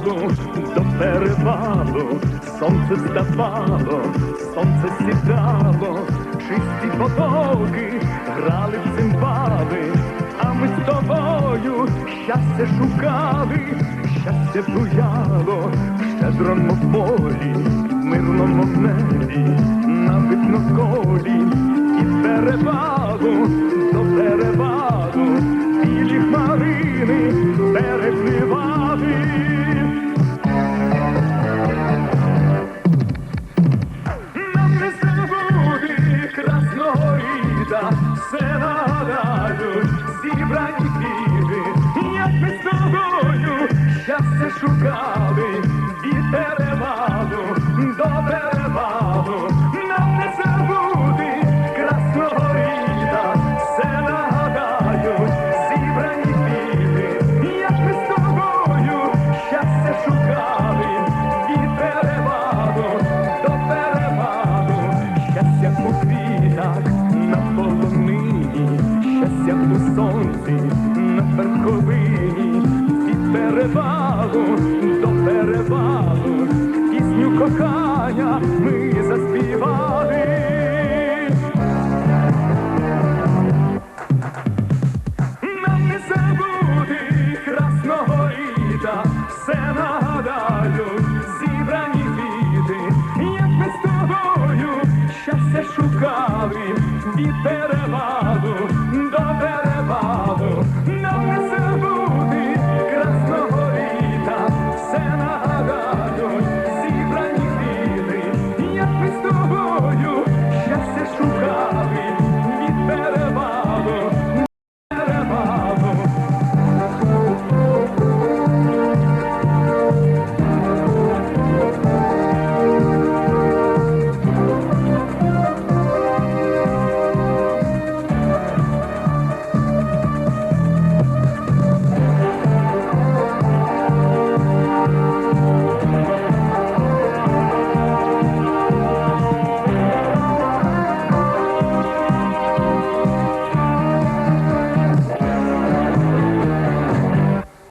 перевалу, до перевалу, сонце вставало, сонце сідало, чисті потоки грали в цимбали, а ми з тобою щастя шукали, щастя буяло. В щедрому полі, мирному небі, на видноколі, і перевалу, перевалу, шукали від перевалу до перевалу. сонці на верховині і перевагу до перевагу, пісню кохання ми заспівали. Нам не забути красного літа, все нагадаю, зібрані квіти, як ми тобою щастя шукали від перевагу.